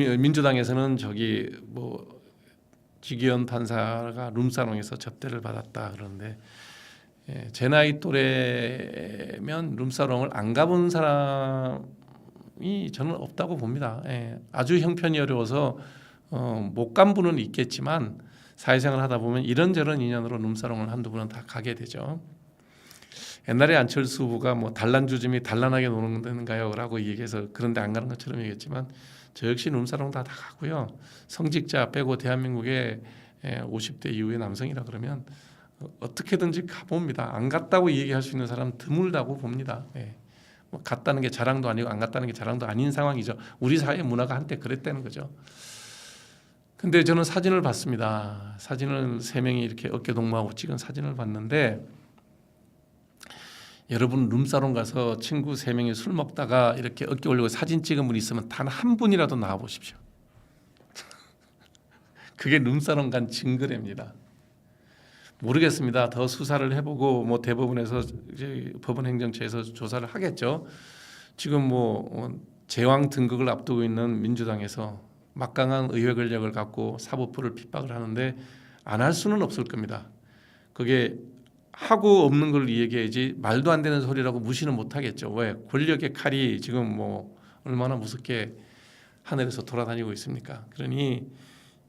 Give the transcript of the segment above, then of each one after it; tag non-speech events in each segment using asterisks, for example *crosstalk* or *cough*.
민주당에서는 저기 뭐 지기현 판사가 룸사롱에서 접대를 받았다 그러는데 예, 제 나이 또래면 룸사롱을 안 가본 사람이 저는 없다고 봅니다. 예, 아주 형편이 어려워서 어, 못 간 분은 있겠지만 사회생활 하다 보면 이런저런 인연으로 룸사롱을 한두 분은 다 가게 되죠. 옛날에 안철수 후보가 뭐 단란주점이 단란하게 노는 데인가요 라고 얘기해서 그런데 안 가는 것처럼 얘기했지만 저 역시 룸사롱 다, 다 가고요. 성직자 빼고 대한민국의 예, 50대 이후의 남성이라 그러면 어, 어떻게든지 가봅니다. 안 갔다고 얘기할 수 있는 사람 드물다고 봅니다. 예. 뭐 갔다는 게 자랑도 아니고 안 갔다는 게 자랑도 아닌 상황이죠. 우리 사회 문화가 한때 그랬다는 거죠. 근데 저는 사진을 봤습니다. 사진을 세 명이 이렇게 어깨 동무하고 찍은 사진을 봤는데 여러분 룸사롱 가서 친구 세 명이 술 먹다가 이렇게 어깨 올리고 사진 찍은 분 있으면 단 한 분이라도 나와 보십시오. *laughs* 그게 룸사롱 간 징그레입니다. 모르겠습니다. 더 수사를 해보고 뭐 대법원에서 법원 행정처에서 조사를 하겠죠. 지금 뭐 어, 제왕 등극을 앞두고 있는 민주당에서 막강한 의회 권력을 갖고 사법부를 핍박을 하는데 안 할 수는 없을 겁니다. 그게 하고 없는 걸 얘기해야지 말도 안 되는 소리라고 무시는 못 하겠죠. 왜 권력의 칼이 지금 뭐 얼마나 무섭게 하늘에서 돌아다니고 있습니까? 그러니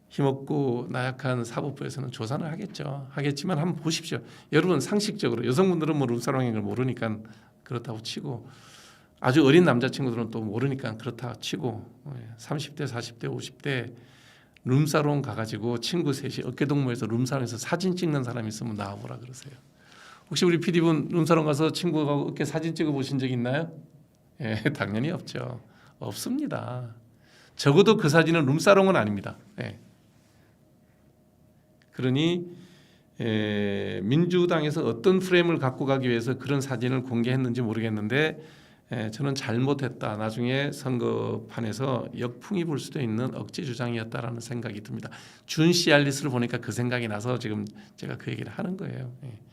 힘없고 나약한 사법부에서는 조사를 하겠죠. 하겠지만 한번 보십시오. 여러분 상식적으로 여성분들은 뭐 룸사롱인 걸 모르니까 그렇다고 치고 아주 어린 남자친구들은 또 모르니까 그렇다 치고 30대, 40대, 50대 룸사롱 가가지고 친구 셋이 어깨동무해서 룸사롱에서 사진 찍는 사람 있으면 나와보라 그러세요. 혹시 우리 PD분 룸사롱 가서 친구하고 어깨 사진 찍어 보신 적 있나요? 예, *laughs* 당연히 없죠. 없습니다. 적어도 그 사진은 룸사롱은 아닙니다. 예. 그러니 에, 민주당에서 어떤 프레임을 갖고 가기 위해서 그런 사진을 공개했는지 모르겠는데 에, 저는 잘못했다. 나중에 선거판에서 역풍이 불 수도 있는 억지 주장이었다라는 생각이 듭니다. 준 시알리스를 보니까 그 생각이 나서 지금 제가 그 얘기를 하는 거예요. 예.